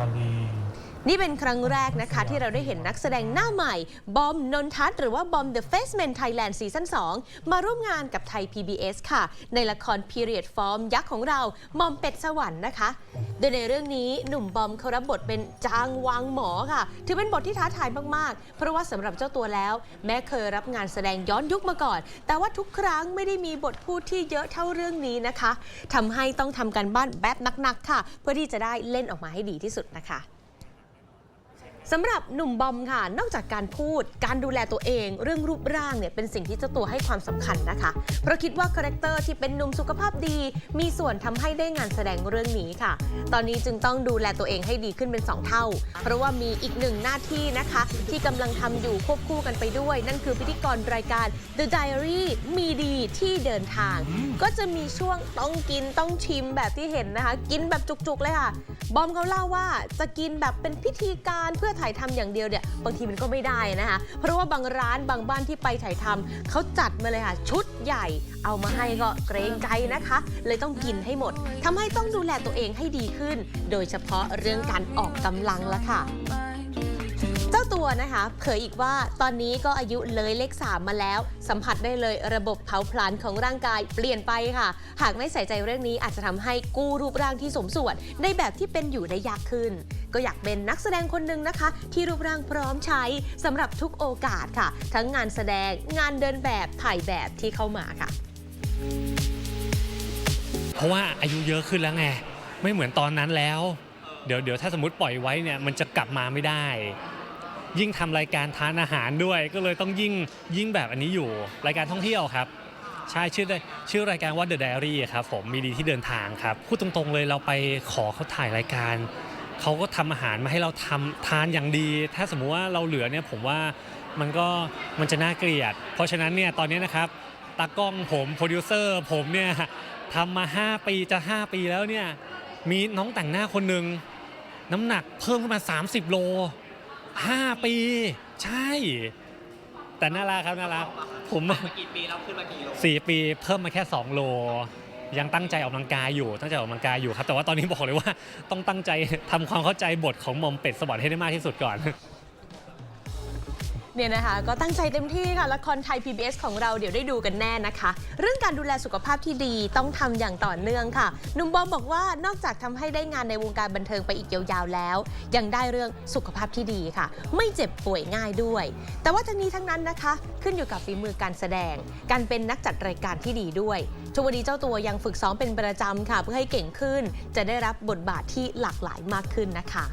าลี นี่เป็นครั้งแรกนะคะ ที่เราได้เห็นนักแสดงหน้าใหม่ บอมนนทัศน์หรือว่าบอม The Faceman Thailand ซีซั่น2มาร่วมงานกับไทย PBS ค่ะ ในละคร Period Form ยักษ์ของเรามอมเป็ดสวรรค์นะคะ โดยในเรื่องนี้หนุ่มบอมเขารับบทเป็นจางวางหมอค่ะ ถือเป็นบทที่ท้าทายมาก ๆ เพราะว่าสำหรับเจ้าตัวแล้ว แม้เคยรับงานแสดงย้อนยุคมาก่อน แต่ว่าทุกครั้งไม่ได้มีบทพูดที่เยอะเท่าเรื่องนี้นะคะทำให้ต้องทำการบ้านแบบหนัก ๆ ค่ะ เพื่อที่จะได้เล่นออกมาให้ดีที่สุดนะคะ สำหรับหนุ่มบอมค่ะ นอกจากการพูด การดูแลตัวเอง เรื่องรูปร่างเนี่ยเป็นสิ่งที่เจ้าตัวให้ความสำคัญนะคะ เพราะคิดว่าคาแรคเตอร์ที่เป็นหนุ่มสุขภาพดี มีส่วนทำให้ได้งานแสดงเรื่องนี้ค่ะ ตอนนี้จึงต้องดูแลตัวเองให้ดีขึ้นเป็น 2 เท่า เพราะว่ามีอีกหนึ่งหน้าที่นะคะ ที่กำลังทำอยู่ควบคู่กันไปด้วย นั่นคือพิธีกรรายการ The Diary มีดีที่เดินทาง ก็จะมีช่วงต้องกินต้องชิมแบบที่เห็นนะคะ กินแบบจุกๆเลยค่ะ บอมเขาเล่าว่าจะกินแบบเป็นพิธีการเพื่อถ่ายทำอย่างเดียวเนี่ยบางทีมันก็ไม่ได้นะคะเพราะว่าบางร้านบางบ้านที่ไปถ่ายทำเขาจัดมาเลยค่ะชุดใหญ่เอามาให้ก็เกรงใจนะคะ เลยต้องกินให้หมดทำให้ต้องดูแลตัวเองให้ดีขึ้น โดยเฉพาะเรื่องการออกกำลังละค่ะ จ้าตัวนะคะ เผยอีกว่าตอนนี้ก็อายุเลยเลข 3 มาแล้ว สัมผัสได้เลยระบบเผาผลาญของร่างกายเปลี่ยนไปค่ะ หากไม่ใส่ใจเรื่องนี้อาจจะทำให้กู้รูปร่างที่สมส่วน ในแบบที่เป็นอยู่ได้ยากขึ้น ก็อยากเป็นนักแสดงคนหนึ่งนะคะ ที่รูปร่างพร้อมใช้สำหรับทุกโอกาสค่ะ ทั้งงานแสดงงานเดินแบบถ่ายแบบที่เข้ามาค่ะ เพราะว่าอายุเยอะขึ้นแล้วไงไม่เหมือนตอนนั้นแล้วเดี๋ยวเดี๋ยวถ้าสมมติปล่อยไว้เนี่ยมันจะกลับมาไม่ได้ ยิ่งทำรายการทานอาหารด้วย ก็เลยต้องยิ่งยิ่งแบบอันนี้อยู่รายการท่องเที่ยวครับใช่ชื่อชื่อรายการว่า The Diary ครับผมมีดีที่เดินทางครับพูดตรงๆเลยเราไปขอเขาถ่ายรายการเขาก็ทำอาหารมาให้เราทำทานอย่างดี ถ้าสมมุติว่าเราเหลือเนี่ยผมว่ามันก็มันจะน่าเกลียด เพราะฉะนั้นเนี่ยตอนนี้นะครับตากล้องผมโปรดิวเซอร์ผมเนี่ยทำมา 5 ปีจะ 5 ปีแล้วเนี่ยมีน้องแต่งหน้าคนหนึ่งน้ำหนักเพิ่มขึ้นมา 30 โล 5 ปี ใช่ แต่น่ารักครับน่ารักผม มากี่ปีแล้วขึ้นมากี่โลสี่ปีเพิ่มมาแค่ 2 โล ยังตั้งใจออกกำลังกายอยู่ตั้งใจออกกำลังกายอยู่ครับแต่ว่าตอนนี้บอกเลยว่าต้องตั้งใจทำความเข้าใจบทของหมอมเป็ดสวรรค์ให้ได้มากที่สุดก่อน เนี่ยนะคะก็ตั้งใจเต็มที่ค่ะละครไทย PBS ของเราเดี๋ยวได้ดูกันแน่นะคะ เรื่องการดูแลสุขภาพที่ดีต้องทำอย่างต่อเนื่องค่ะหนุ่มบอมบอกว่านอกจากทำให้ได้งานในวงการบันเทิงไปอีกยาวๆแล้ว ยังได้เรื่องสุขภาพที่ดีค่ะ ไม่เจ็บป่วยง่ายด้วย แต่ว่าทั้งนี้ทั้งนั้นนะคะ ขึ้นอยู่กับฝีมือการแสดง การเป็นนักจัดรายการที่ดีด้วยทุกวันนี้เจ้าตัวยังฝึกซ้อมเป็นประจำค่ะ เพื่อให้เก่งขึ้น จะได้รับบทบาทที่หลากหลายมากขึ้นนะคะ